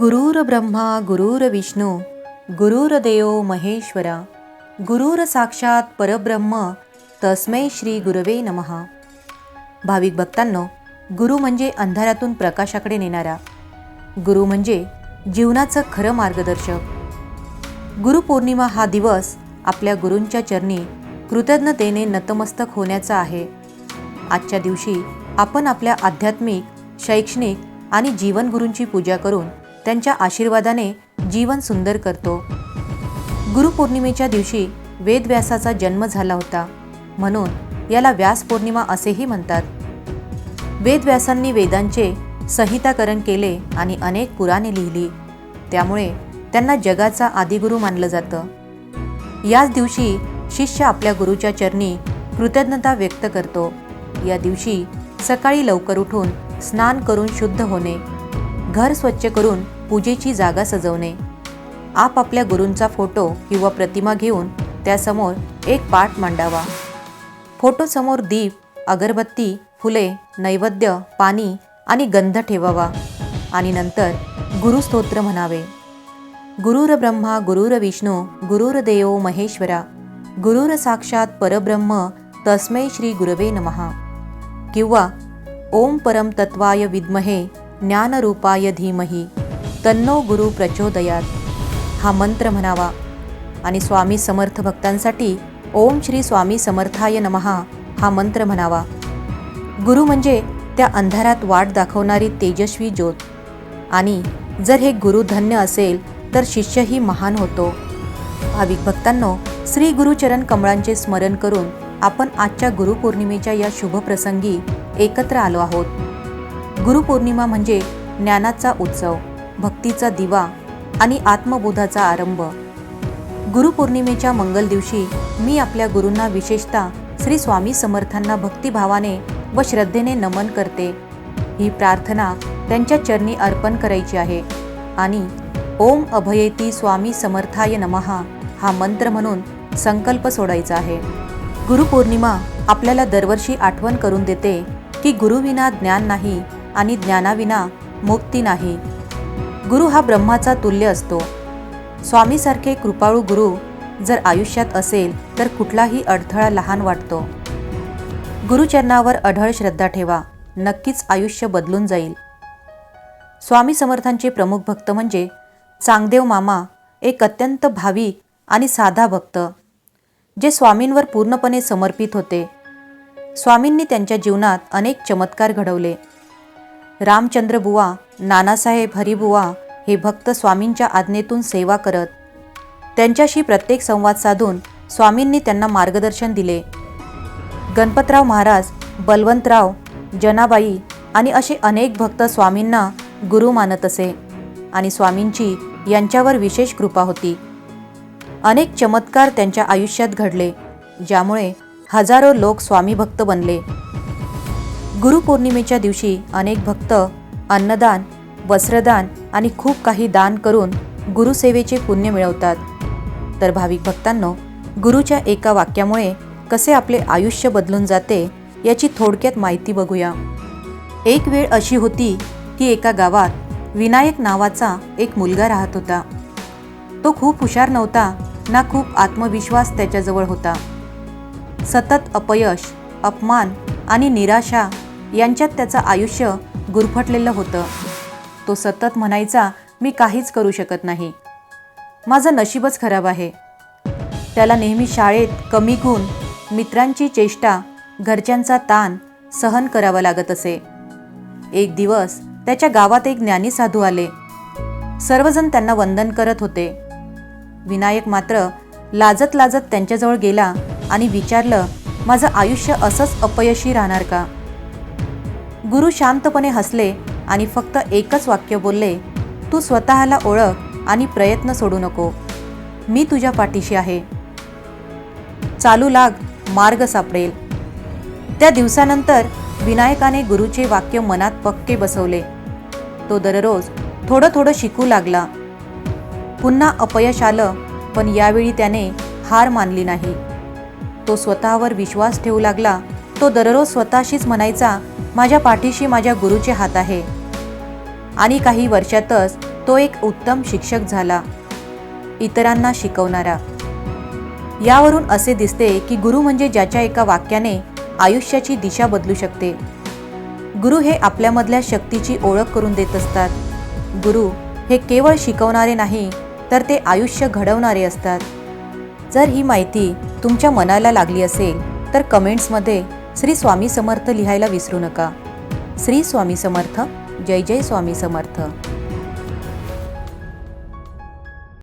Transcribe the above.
गुरुर ब्रह्मा गुरुर विष्णू गुरुर्देव महेश्वरा गुरुर साक्षात परब्रह्म तस्मै श्री गुरवे नमहा भाविक भक्तांनो गुरु म्हणजे अंधारातून प्रकाशाकडे नेणारा. गुरु म्हणजे जीवनाचं खरं मार्गदर्शक. गुरुपौर्णिमा हा दिवस आपल्या गुरूंच्या चरणी कृतज्ञतेने नतमस्तक होण्याचा आहे. आजच्या दिवशी आपण आपल्या आध्यात्मिक शैक्षणिक आणि जीवनगुरूंची पूजा करून त्यांच्या आशीर्वादाने जीवन सुंदर करतो. गुरुपौर्णिमेच्या दिवशी वेदव्यासाचा जन्म झाला होता. म्हणून याला व्यास पौर्णिमा असेही म्हणतात. वेदव्यासांनी वेदांचे संहिताकरण केले आणि अनेक पुराणे लिहिली. त्यामुळे त्यांना जगाचा आदिगुरू मानलं जातं. याच दिवशी शिष्य आपल्या गुरुच्या चरणी कृतज्ञता व्यक्त करतो. या दिवशी सकाळी लवकर उठून स्नान करून शुद्ध होणे. घर स्वच्छ करून पूजेची जागा सजवणे. आपापल्या गुरूंचा फोटो किंवा प्रतिमा घेऊन त्यासमोर एक पाठ मांडावा. फोटोसमोर दीप अगरबत्ती फुले नैवेद्य पाणी आणि गंध ठेवावा. आणि नंतर गुरुस्तोत्र म्हणावे. गुरुर ब्रह्मा गुरुर विष्णू गुरुर्देव महेश्वरा गुरुर साक्षात परब्रह्म तस्मै श्री गुरवे नमहा. किंवा ओम परम तत्वाय विद्महे ज्ञानरूपाय धीमही. तन्नो गुरु प्रचोदयात. हा मंत्र म्हणावा. आणि स्वामी समर्थ भक्तांसाठी ओम श्री स्वामी समर्थाय नमहा हा मंत्र म्हणावा. गुरु म्हणजे त्या अंधारात वाट दाखवणारी तेजस्वी ज्योत. आणि जर हे गुरु धन्य असेल तर शिष्यही महान होतो. भाविक भक्तांनो श्री गुरुचरण कमळांचे स्मरण करून आपण आजच्या गुरुपौर्णिमेच्या या शुभप्रसंगी एकत्र आलो आहोत. गुरुपौर्णिमा म्हणजे ज्ञानाचा उत्सव. भक्तीचा दिवा आणि आत्मबोधाचा आरंभ. गुरुपौर्णिमेच्या मंगल दिवशी मी आपल्या गुरूंना विशेषतः श्री स्वामी समर्थांना भक्तिभावाने व श्रद्धेने नमन करते. ही प्रार्थना त्यांच्या चरणी अर्पण करायची आहे. आणि ओम अभयेती स्वामी समर्थाय नमहा हा मंत्र म्हणून संकल्प सोडायचा आहे. गुरुपौर्णिमा आपल्याला दरवर्षी आठवण करून देते की गुरुविना ज्ञान नाही आणि ज्ञानाविना मुक्ती नाही. गुरु हा ब्रह्माचा तुल्य असतो. स्वामीसारखे कृपाळू गुरु जर आयुष्यात असेल तर कुठलाही अडथळा लहान वाटतो. गुरुचरणावर अढळ श्रद्धा ठेवा. नक्कीच आयुष्य बदलून जाईल. स्वामी समर्थांचे प्रमुख भक्त म्हणजे चांगदेव मामा एक अत्यंत भाविक आणि साधा भक्त जे स्वामींवर पूर्णपणे समर्पित होते. स्वामींनी त्यांच्या जीवनात अनेक चमत्कार घडवले. रामचंद्र बुवा नानासाहेब हरिबुवा हे भक्त स्वामींच्या आज्ञेतून सेवा करत त्यांच्याशी प्रत्येक संवाद साधून स्वामींनी त्यांना मार्गदर्शन दिले. गणपतराव महाराज बलवंतराव जनाबाई आणि असे अनेक भक्त स्वामींना गुरु मानत असे आणि स्वामींची यांच्यावर विशेष कृपा होती. अनेक चमत्कार त्यांच्या आयुष्यात घडले ज्यामुळे हजारो लोक स्वामी भक्त बनले. गुरुपौर्णिमेच्या दिवशी अनेक भक्त अन्नदान वस्त्रदान आणि खूप काही दान करून गुरुसेवेचे पुण्य मिळवतात. तर भाविक भक्तांनो गुरुच्या एका वाक्यामुळे कसे आपले आयुष्य बदलून जाते याची थोडक्यात माहिती बघूया. एक वेळ अशी होती की एका गावात विनायक नावाचा एक मुलगा राहत होता. तो खूप हुशार नव्हता ना खूप आत्मविश्वास त्याच्याजवळ होता. सतत अपयश अपमान आणि निराशा यांच्यात त्याचं आयुष्य गुरफटलेलं होतं. तो सतत म्हणायचा मी काहीच करू शकत नाही. माझं नशीबच खराब आहे. त्याला नेहमी शाळेत कमी गुण मित्रांची चेष्टा घरच्यांचा ताण सहन करावा लागत असे. एक दिवस त्याच्या गावात एक ज्ञानी साधू आले. सर्वजण त्यांना वंदन करत होते. विनायक मात्र लाजत लाजत त्यांच्याजवळ गेला आणि विचारलं माझं आयुष्य असंच अपयशी राहणार का? गुरु शांतपणे हसले आणि फक्त एकच वाक्य बोलले तू स्वतःला ओळख आणि प्रयत्न सोडू नको. मी तुझ्या पाठीशी आहे. चालू लाग मार्ग सापडेल. त्या दिवसानंतर विनायकाने गुरुचे वाक्य मनात पक्के बसवले. तो दररोज थोडं थोडं शिकू लागला. पुन्हा अपयश आलं पण यावेळी त्याने हार मानली नाही. तो स्वतःवर विश्वास ठेवू लागला तो दररोज स्वतःशीच म्हणायचा माझ्या पाठीशी माझ्या गुरुचे हात आहे. आणि काही वर्षातच तो एक उत्तम शिक्षक झाला इतरांना शिकवणारा. यावरून असे दिसते की गुरु म्हणजे ज्याच्या एका वाक्याने आयुष्याची दिशा बदलू शकते. गुरु हे आपल्यामधल्या शक्तीची ओळख करून देत असतात. गुरु हे केवळ शिकवणारे नाही तर ते आयुष्य घडवणारे असतात. जर ही माहिती तुमच्या मनाला लागली असेल तर कमेंट्समध्ये श्री स्वामी समर्थ लिहायला विसरू नका. श्री स्वामी समर्थ जय जय स्वामी समर्थ.